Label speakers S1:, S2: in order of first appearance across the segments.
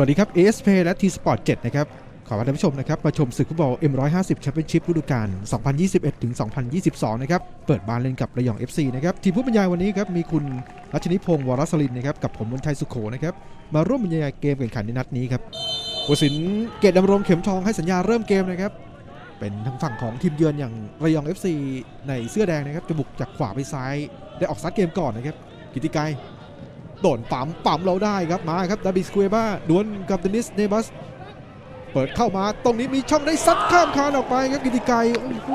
S1: สวัสดีครับ ASP และ T Sport 7 นะครับ ขอพาท่านผู้ชมนะครับมาชมศึกฟุตบอล M150 Championship ฤดูกาล 2021ถึง2022 นะครับ เปิดบ้านเล่นกับระยอง FC นะครับ ทีมผู้บรรยายวันนี้ครับ มีคุณรัชนิพงศ์วรสลินนะครับ กับผมมนชัยสุโขนะครับ มาร่วมบรรยายเกมแข่งขันในนัดนี้ครับวสินเกตดำรงเข็มทองให้สัญญาเริ่มเกมนะครับ เป็นทางฝั่งของทีมเยือนอย่างระยอง FC ในเสื้อแดงนะครับจะบุกจากขวาไปซ้าย ได้ออกซัดเกมก่อนนะครับ กิติไกร โดนปั๊มปั๊มเราได้ครับมาครับดาบิสค u เอบ้าดวลกับเดนิสเนบัส เปิดเข้ามาตรงนี้มีช่องได้ซัดข้ามคานออกไปครับกิติไกรโอ้โห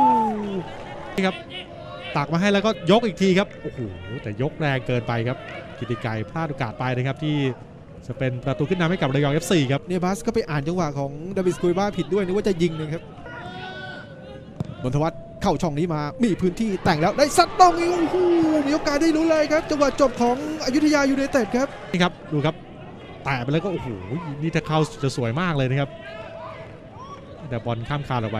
S2: ตักมาให้แล้วก็ยกอีกทีครับโอ้โหแต่ยกแรงเกินไปครับกิติไกรพลาดโอกาสไปนะครับที่จะเป็นประตูขึ้นนำให้กับระยอง FC ครับ
S1: เนบัสก็ไปอ่านจังหวะของดาบิสคุยบ้าผิดด้วยนึกว่าจะยิงนะครับนนทวัฒน์ เข้าช่องนี้มา มีพื้นที่แต่งแล้วได้ซัดตรงนี้โอ้โหมีโอกาสได้รู้นเลยครับ จังหวะจบของอยุธยายูไนเต็ดครับ
S2: นี่ครับ ดูครับ แตะไปแล้วก็โอ้โห นี่ถ้าเข้าจะสวยมากเลยนะครับ แต่บอลข้ามคานออกไป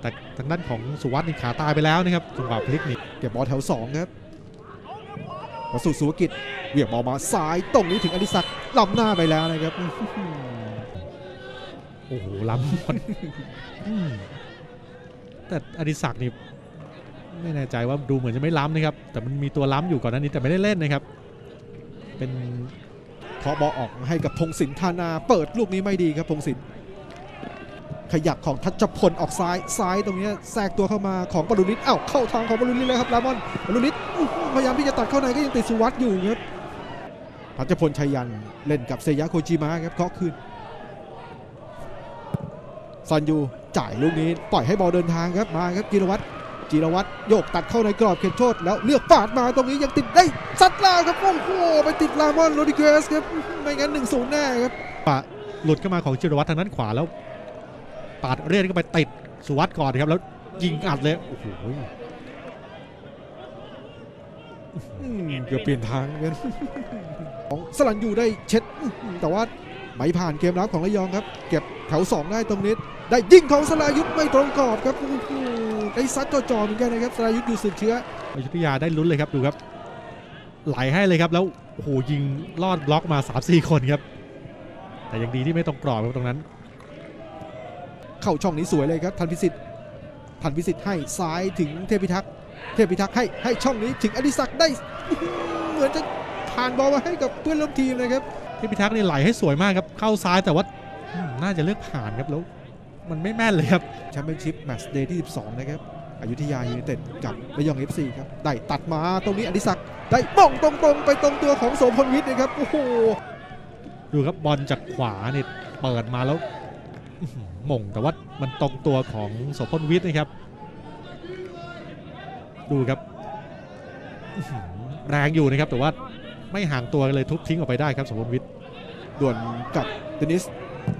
S2: แต่ทางด้านของสุวัสด์นี่ขาตายไปแล้วนะครับจังหวะพลิกนี่
S1: เก็บบอลแถว2ครับวสุสุวกิจเหวี่ยงบอลมาซ้ายตรงนี้ถึงอดิศักดิ์ล้ำหน้าไปแล้วนะครับอื้อหือ
S2: โอ้โหล้ำบอลอืม แต่อดิศักดิ์นี่ไม่แน่ใจว่าดูเหมือนจะไม่ล้ำนะครับ แต่มันมีตัวล้ำอยู่ก่อนหน้านี้แต่ไม่ได้เล่นนะครับ เป็น
S1: เคาะบอลออกให้กับพงศินธานา เปิดลูกนี้ไม่ดีครับพงศินขยับของทัชพลออกซ้ายซ้ายตรงนี้แทรกตัวเข้ามาของปรุนิตเอ้าเข้าทางของปรุนิตเลยครับลามอนปรุนิตพยายามที่จะตัดเข้าในก็ยังติดสุวัสด์อยู่ครับทัชพลชัยยันเล่นกับเซยะโคจิมะครับเคาะคืน ซันยูจ่ายลูกนี้ปล่อยให้บอลเดินทางครับมาครับจิรวัตรจิรวัตรโยกตัดเข้าในกรอบเขตโทษแล้วเลือกปาดมาตรงนี้ยังติดได้ซัดแล้วครับโอ้โหไปติดลามอนโรดิเกสครับไม่งั้นหนึ่งศูนย์แน่ครับ
S2: หลุดเข้ามาของจิรวัตรทางด้านขวาแล้ว ปาดเรียนเข้าไปติดสุวัสด์ก่อนครับแล้วยิงอัดเลยโอ้โห
S1: อืมเกือบเปลี่ยนทางเหมือนกันของสลันยูได้เช็ดอื้อหือแต่ว่า ไม่ผ่านเกมรับของระยองครับ เก็บแถว 2 ได้ตรงนี้ ได้ยิงของสลายุทธไม่ตรงกรอบครับโอ้โหได้ซัดจ่อๆเหมือนกันนะครับสลายุทธอยู่สืบเชื้อ
S2: อยุธยาได้ลุ้นเลยครับดูครับ ไหลให้เลยครับแล้วโอ้โหยิงลอดบล็อกมา 3-4 คนครับ แต่ยังดีที่ไม่ตรงกรอบครับตรงนั้น
S1: เข้าช่องนี้สวยเลยครับทันพิสิทธิ์ทันพิสิทธิ์ให้ซ้ายถึงเทพิทักษ์เทพิทักษ์ให้ให้ช่องนี้ถึงอดิศักดิ์ได้อื้อหือเหมือนจะผ่านบอลมาให้กับเพื่อนร่วมทีมนะครับ
S2: ที่พิทักษ์นี่ไหลให้สวยมากครับ เข้าซ้ายแต่ว่าอืมน่าจะเลือกผ่านครับแล้วมันไม่แม่นเลยครับ
S1: แชมเปี้ยนชิพแมตช์เดย์ที่ 12 นะครับอยุธยายูไนเต็ดกับระยอง FC ครับ ได้ตัดมาตรงนี้อดิศักดิ์ได้บ้องตรงๆ ไปตรงตัวของโสมพลวิทย์นะครับ โอ้โห
S2: ดูครับบอลจากขวาเนี่ยเปิดมาแล้วอื้อหือหม่งแต่ว่ามันตรงตัวของโสพลวิทย์นะครับ ดูครับอื้อหือแรงอยู่นะครับแต่ว่าไม่ห่างตัวกันเลยทุบทิ้งออกไปได้ครับโสพลวิทย์
S1: ด่วนกับเดนิส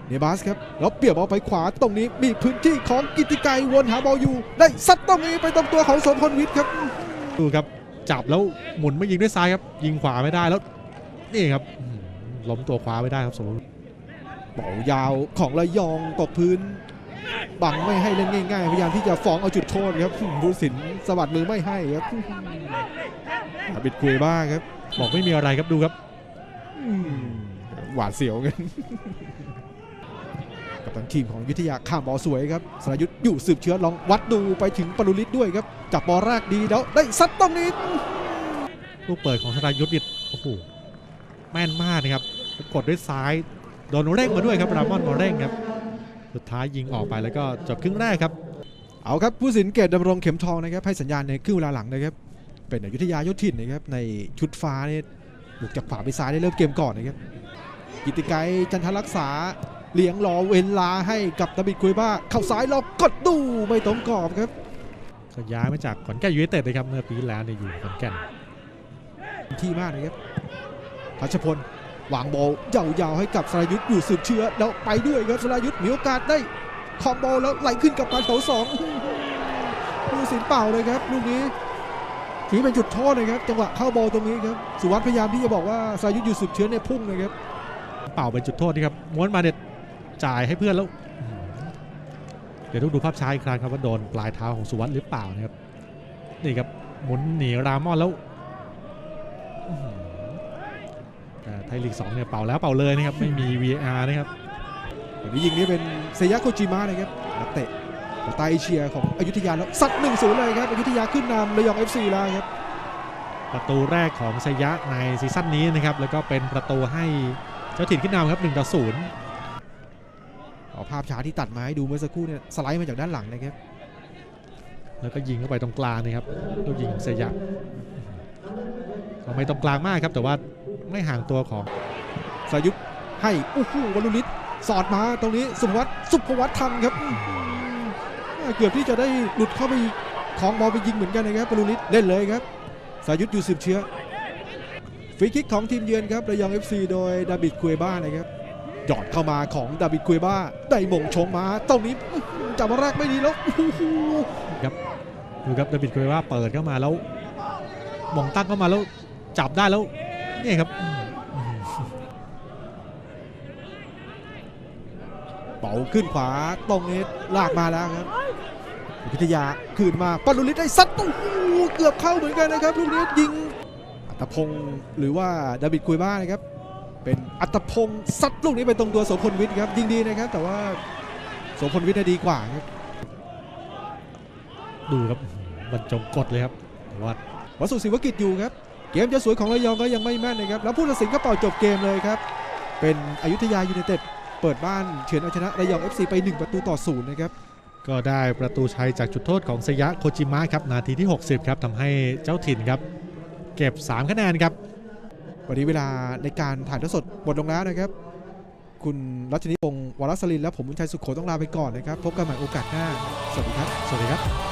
S1: เนบัสครับแล้วเปรียบบอลไปขวาตรงนี้มีพื้นที่ของกิติไกรวนหาบอลอยู่ ได้ซัดตรงนี้ไปตรงตัวของโสมพลวิทย์ครับ
S2: ดูครับจับแล้วหมุนไม่ยิงด้วยซ้ายครับ ยิงขวาไม่ได้แล้ว นี่ครับอื้อหือล้มตัวขวาไม่ได้ครับโสพลวิทย์
S1: บอลยาวของระยองตกพื้น บังไม่ให้เล่นง่ายๆพยายามที่จะฟ้องเอาจุดโทษครับผู้สินสวัสดมือไม่ให้ครับอาบิดคุยบ้าครับ
S2: บอกไม่มีอะไรครับดูครับ
S1: อืม หวาดเสียวกันกับทางทีมของยุทธยาข้ามบอลสวยครับสรายุทธอยู่สืบเชื้อลองวัดดูไปถึงปรุลิตด้วยครับจับบอลแรกดีแล้วได้ซัดตรงนี้
S2: ลูกเปิดของธนายุทธนี่โอ้โหแม่นมากนะครับกดด้วยซ้ายโดนเร่งมาด้วยครับรามอนมาเร่งครับสุดท้ายยิงออกไปแล้วก็จบครึ่งแรกครับ
S1: เอาครับผู้สินเกตดำรงเข็มทองนะครับให้สัญญาณในครึ่งเวลาหลังนะครับเป็นอยุธยายุทธถิ่นนะครับในชุดฟ้าเนี่ยบุกจากขวาไปซ้ายได้เริ่มเกมก่อนนะครับ กิติไกรจันทรักษาเลี้ยงรอเวลาให้กับดาบิดคุยบ้าเข้าซ้ายรอกดดูไม่ตรงกรอบครับ
S2: ก็ย้ายมาจากขอนแก่นยูไนเต็ดนะครับเมื่อปีที่แล้วเนี่ยอยู่ขอนแก่น
S1: ที่มากนะครับทัชพลวางบอลยาวๆให้กับสรายุทธ์อยู่สืบเชื้อแล้วไปด้วยครับสรายุทธ์มีโอกาสได้คอมบอลแล้วไหลขึ้นกับปานเสาสองผู้สินเป่าเลยครับลูกนี้ถือเป็นจุดโทษเลยครับจังหวะเข้าบอลตรงนี้ครับสุวัสด์พยายามที่จะบอกว่าสรายุทธ์อยู่สืบเชื้อในยพุ่งเลยครับ
S2: เป่าเป็นจุดโทษนี่ครับม้วนมาเนี่ยจ่ายให้เพื่อนแล้วอื้อหือเดี๋ยวต้องดูภาพช้าอีกครั้งครับว่าโดนปลายเท้าของสุวัสด์หรือเปล่านะครับนี่ครับหมุนหนีรามอนแล้วอื้อหือแต่ไทยลีก2เนี่ยเป่าแล้วเป่าเลยนะครับไม่มี VAR นะครับ
S1: วันนี้ยิงนี้เป็นเซยะโคจิมะนะครับนักเตะสไตล์เอเชียของอยุธยาแล้วซัด1-0เลยครับอยุธยาขึ้นนำระยอง FC แล้วครับ
S2: ประตูแรกของสยะในซีซั่นนี้นะครับแล้วก็เป็นประตูให้ เจ้าถิ่นขึ้นนำครับ1ต่อ0
S1: เอาภาพช้าที่ตัดมาให้ดูเมื่อสักครู่เนี่ยสไลด์มาจากด้านหลังนะครับ
S2: แล้วก็ยิงเข้าไปตรงกลางนะครับลูกยิงของสยะก็ไม่ตรงกลางมากครับแต่ว่าไม่ห่างตัวของ
S1: สายุทธให้โอ้โหวรุลิตสอดมาตรงนี้สุภวัตสุภวัตทันครับเกือบที่จะได้หลุดเข้าไปของบอลไปยิงเหมือนกันนะครับวรุลิตเล่นเลยครับสายุทธอยู่สืบเชื้อ รีคิกของทีมเยือนครับระยอง FC โดยดาบิดคุยบ้านะครับหยอดเข้ามาของดาบิดคุยบ้า ได้มงชงมาตรงนี้อื้อหือจับมาแรกไม่ดีแล้วโอ้โห
S2: ดูครับดาบิดคุยว่าเปิดเข้ามาแล้วมองตั้งเข้ามาแล้วจับได้แล้วเนี่ยครับอืม
S1: เป่าขึ้นขวาตรงนี้ลากมาแล้วครับวิทยาคืนมาปานุลิตได้ซัดโอ้โหเกือบเข้าเหมือนกันนะครับลูกนี้ยิงอั ตพงศ์หรือว่าดาบิดคุยบ้านะครับ เป็นอัตพงศ์ซัดลูกนี้ไปตรงตัวโสพลวิทย์ครับยิงดีนะครับ แต่ว่าโสพลวิทย์น่ะดีกว่าครับ
S2: ดูครับบรรจงกดเลยครับแต่ว่า
S1: วัสุศิวกิจอยู่ครับเกมจะสวยของระยองก็ยังไม่แม่นนะครับ แล้วผู้ตัดสินก็เป่าจบเกมเลยครับ เป็นอยุธยายูไนเต็ดเปิดบ้านเฉือนเอาชนะระยอง FC ไป 1 ประตูต่อศูนย์นะครับ
S2: ก็ได้ประตูชัยจากจุดโทษของสยะโคจิมะครับ นาทีที่ 60 ครับทำให้เจ้าถิ่นครับ เก็บ 3 คะแนนครับ
S1: วันนี้เวลาในการถ่ายทอดสดหมดลงแล้วนะครับ คุณรัชนิพงศ์วรสลินและผมบุญชัยสุขโขต้องลาไปก่อนนะครับ พบกันใหม่โอกาสหน้า สวัสดีครับ
S2: สวัสดีครับ